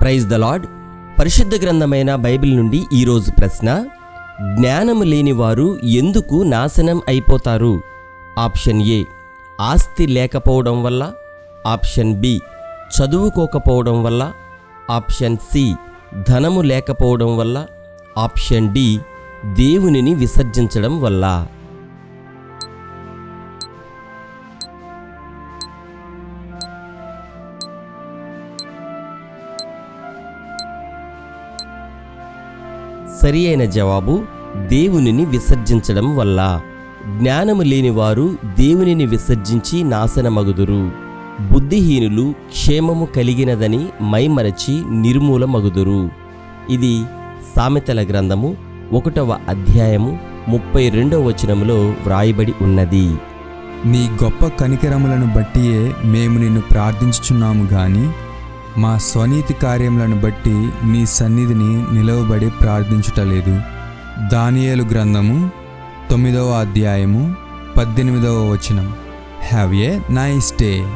Praise the lord పరిశుద్ధ గ్రంథమైన Bible నుండి ఈరోజు ప్రశ్న జ్ఞానము లేనివారు ఎందుకు నాశనం అయిపోతారు? ఆప్షన్ ఏ ఆస్తి లేకపోవడం వల్ల. ఆప్షన్ బి చదువుకోకపోవడం వల్ల. ఆప్షన్ సి ధనము లేకపోవడం వల్ల. ఆప్షన్ డి దేవునిని విసర్జించడం వల్ల. సరి అయిన జవాబు దేవునిని విసర్జించడం వల్ల. జ్ఞానము లేనివారు దేవునిని విసర్జించి నాశనమగుదురు. బుద్ధిహీనులు క్షేమము కలిగినదని మైమరచి నిర్మూలమగుదురు. ఇది సామెతల గ్రంథము ఒకటవ అధ్యాయము ముప్పై రెండవ వచనములో వ్రాయబడి ఉన్నది. నీ గొప్ప కనికరములను బట్టియే మేము నిన్ను ప్రార్థించుచున్నాము గాని మా స్వనీతి కార్యములను బట్టి నీ సన్నిధిని నిలవబడి ప్రార్థించుటలేదు దానియేలు గ్రంథము తొమ్మిదవ అధ్యాయము పద్దెనిమిదవ వచనం. Have a nice day